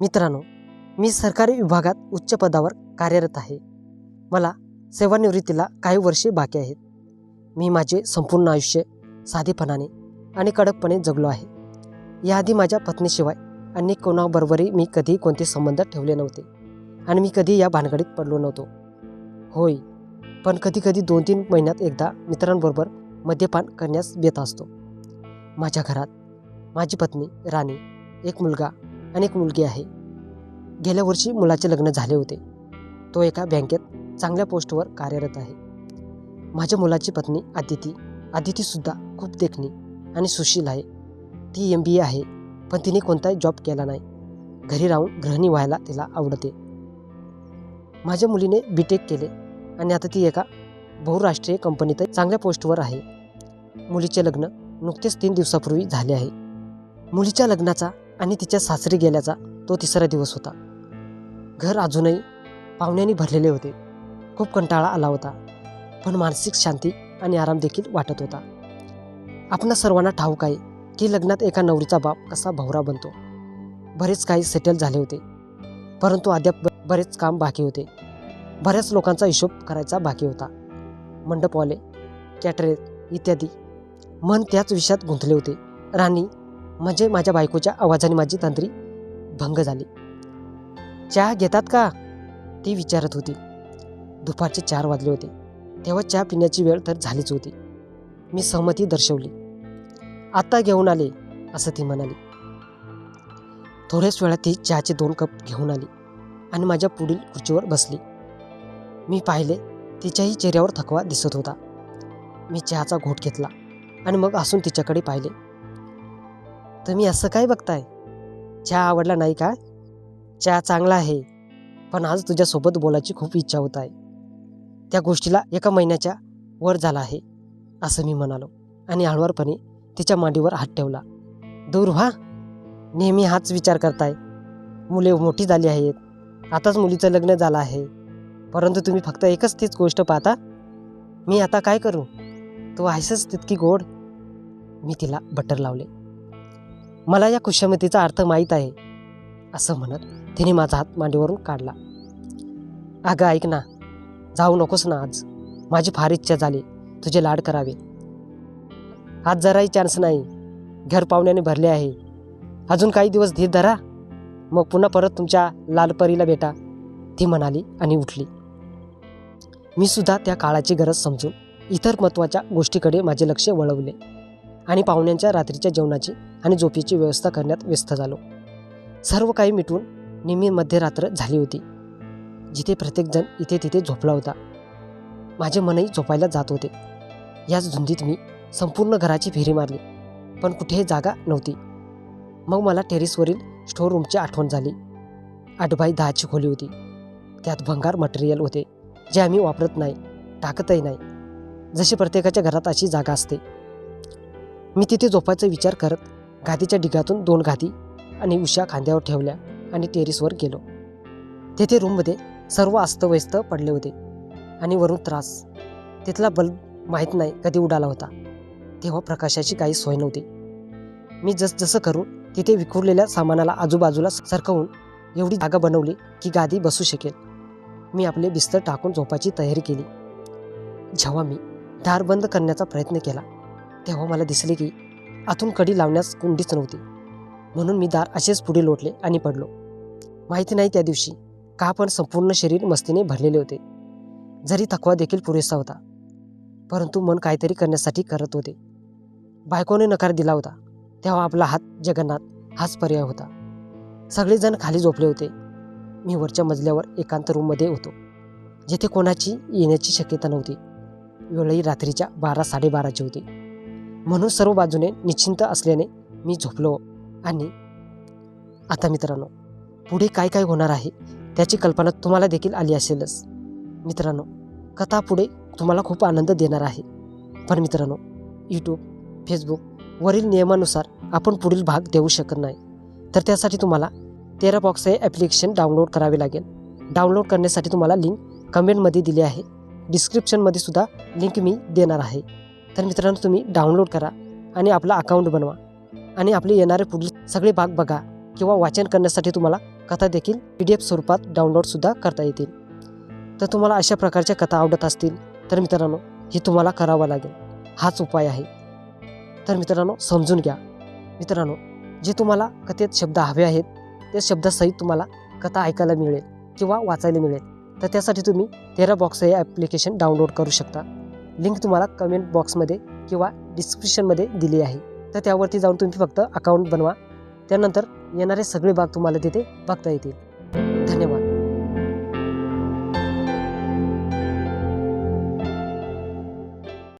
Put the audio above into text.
मित्रांनो मी सरकारी विभागात उच्च पदावर कार्यरत आहे. मला सेवानिवृत्तीला काही वर्षे बाकी आहेत. मी माझे संपूर्ण आयुष्य साधेपणाने आणि कडकपणे जगलो आहे. याआधी माझ्या पत्नीशिवाय अन्य कोणाबरोबरही मी कधी कोणते संबंध ठेवले नव्हते आणि मी कधी या भानगडीत पडलो नव्हतो. होय पण कधी कधी दोन तीन महिन्यात एकदा मित्रांबरोबर मद्यपान करण्यास बेत असतो. माझ्या घरात माझी पत्नी राणी एक मुलगा आणि एक मुलगी आहे. गेल्या वर्षी मुलाचे लग्न झाले होते. तो एका बँकेत चांगल्या पोस्टवर कार्यरत आहे. माझ्या मुलाची पत्नी आदिती. आदितीसुद्धा खूप देखणी आणि सुशील आहे. ती एम बी ए आहे पण तिने कोणताही जॉब केला नाही. घरी राहून गृहिणी व्हायला तिला आवडते. माझ्या मुलीने बी टेक केले आणि आता ती एका बहुराष्ट्रीय कंपनीत चांगल्या पोस्टवर आहे. मुलीचे लग्न नुकतेच तीन दिवसापूर्वी झाले आहे. मुलीच्या लग्नाचा आणि तिच्या सासरी गेल्याचा तो तिसरा दिवस होता. घर अजूनही पाहुण्यांनी भरलेले होते. खूप कंटाळा आला होता. पण मानसिक शांती आणि आराम देखील वाटत होता. आपणा सर्वांना ठाऊक आहे की लग्नात एका नवरीचा बाप कसा भवरा बनतो. बरेच काही सेटल झाले होते. परंतु अद्याप बरेच काम बाकी होते. बऱ्याच लोकांचा हिशोब करायचा बाकी होता. मंडपवाले कॅटरेज इत्यादी मन त्याच विषयात गुंतले होते. राणी म्हणजे माझ्या बायकोच्या आवाजाने माझी तंत्री भंग झाली. चहा घेतात का? ती विचारत होती. दुपारचे चार वाजले होते. तेव्हा चहा पिण्याची वेळ तर झालीच होती. मी सहमती दर्शवली. आत्ता घेऊन आले असं ती म्हणाली. थोड्याच वेळात ती चहाचे दोन कप घेऊन आली आणि माझ्या पुढील खुर्चीवर बसली. मी पाहिले तिच्याही चेहऱ्यावर थकवा दिसत होता. मी चहाचा घोट घेतला आणि मग असून तिच्याकडे पाहिले. तुम्ही असं काय बघताय? चहा आवडला नाही का? चहा चांगला आहे पण आज तुझ्यासोबत बोलायची खूप इच्छा होत आहे. त्या गोष्टीला एका महिन्याच्या वर झाला आहे असं मी म्हणालो. आणि हळुवारपणे तिच्या मांडीवर हात ठेवला. दूर व्हा नेहमी हाच विचार करताय. मुले मोठी झाली आहेत. आताच मुलीचं लग्न झालं आहे. परंतु तुम्ही फक्त एकच तीच गोष्ट पाहता. मी आता काय करू? तू आहेसच तितकी गोड. मी तिला बटर लावले. मला या खुशामतीचा अर्थ माहीत आहे असं म्हणत तिने माझा हात मांडीवरून काढला. अगं ऐक ना. जाऊ नकोस ना आज. माझी फार इच्छा झाली तुझे लाड करावे. आज जराही चान्स नाही. घर पाहुण्याने भरले आहे. अजून काही दिवस धीर धरा. मग पुन्हा परत तुमच्या लालपरीला भेटा. ती म्हणाली आणि उठली. मी सुद्धा त्या काळाची गरज समजून इतर महत्त्वाच्या गोष्टीकडे माझे लक्ष वळवले आणि पाहुण्यांच्या रात्रीच्या जेवणाची आणि झोपेची व्यवस्था करण्यात व्यस्त झालो. सर्व काही मिटून नेहमी मध्यरात्र झाली होती. जिथे प्रत्येकजण इथे तिथे झोपला होता. माझे मनही झोपायला जात होते. याच धुंदीत मी संपूर्ण घराची फेरी मारली पण कुठेही जागा नव्हती. मग मला टेरेसवरील स्टोर रूमची आठवण झाली. आठ बाय दहाची खोली होती. त्यात भंगार मटेरियल होते जे आम्ही वापरत नाही टाकतही नाही. जशी प्रत्येकाच्या घरात अशी जागा असते. मी तिथे झोपायचा विचार करत गादीच्या ढिगातून दोन गादी आणि उशा खांद्यावर ठेवल्या आणि टेरिसवर गेलो. तेथे रूममध्ये सर्व अस्तव्यस्त पडले होते आणि वरून त्रास. तिथला बल्ब माहीत नाही कधी उडाला होता. तेव्हा प्रकाशाची काही सोय नव्हती. मी जस जसं करून तिथे विखुरलेल्या सामानाला आजूबाजूला सरकवून एवढी जागा बनवली की गादी बसू शकेल. मी आपले बिस्तर टाकून झोपाची तयारी केली. जेव्हा मी दार बंद करण्याचा प्रयत्न केला तेव्हा मला दिसले की आतून कडी लावण्यास कुंडीच नव्हती. म्हणून मी दार असेच पुढे लोटले आणि पडलो. माहिती नाही त्या दिवशी. का पण संपूर्ण शरीर मस्तीने भरलेले होते. जरी थकवा देखील पुरेसा होता. परंतु मन काहीतरी करण्यासाठी करत होते. बायकोने नकार दिला होता. तेव्हा आपला हात जगन्नाथ हाच पर्याय होता. सगळेजण खाली झोपले होते. मी वरच्या मजल्यावर एकांत रूममध्ये होतो. जिथे कोणाची येण्याची शक्यता नव्हती. वेळही रात्रीच्या बारा साडेबाराची होती. म्हणून सर्व बाजूने निश्चिंत असल्याने मी झोपलो. आणि आता मित्रांनो पुढे काय काय होणार आहे त्याची कल्पना तुम्हाला देखील आली असेलच. मित्रांनो कथा पुढे तुम्हाला खूप आनंद देणार आहे. पण मित्रांनो यूट्यूब फेसबुक वरील नियमानुसार आपण पुढील भाग देऊ शकत नाही. तर त्यासाठी तुम्हाला तेरा बॉक्स हे ॲप्लिकेशन डाउनलोड करावे लागेल. डाउनलोड करण्यासाठी तुम्हाला लिंक कमेंटमध्ये दिली आहे. डिस्क्रिप्शनमध्ये सुद्धा लिंक मी देणार आहे. तर मित्रांनो तुम्ही डाउनलोड करा आणि आपला अकाउंट बनवा. आणि आपले येणारे पुढील सगळे भाग बघा किंवा वाचन करण्यासाठी तुम्हाला कथा देखील पी डी एफ स्वरूपात डाउनलोडसुद्धा करता येतील. तर तुम्हाला अशा प्रकारच्या कथा आवडत असतील तर मित्रांनो हे तुम्हाला करावं लागेल. हाच उपाय आहे. तर मित्रांनो समजून घ्या. मित्रांनो जे तुम्हाला कथेत शब्द हवे आहेत त्या शब्दासहित तुम्हाला कथा ऐकायला मिळेल किंवा वाचायला मिळेल. तर त्यासाठी तुम्ही तेरा बॉक्स हे ॲप्लिकेशन डाउनलोड करू शकता. लिंक तुम्हाला कमेंट बॉक्समध्ये किंवा डिस्क्रिप्शनमध्ये दिली आहे. तर त्यावरती जाऊन तुम्ही फक्त अकाउंट बनवा. त्यानंतर येणारे सगळे भाग तुम्हाला तिथे बघता येतील. धन्यवाद.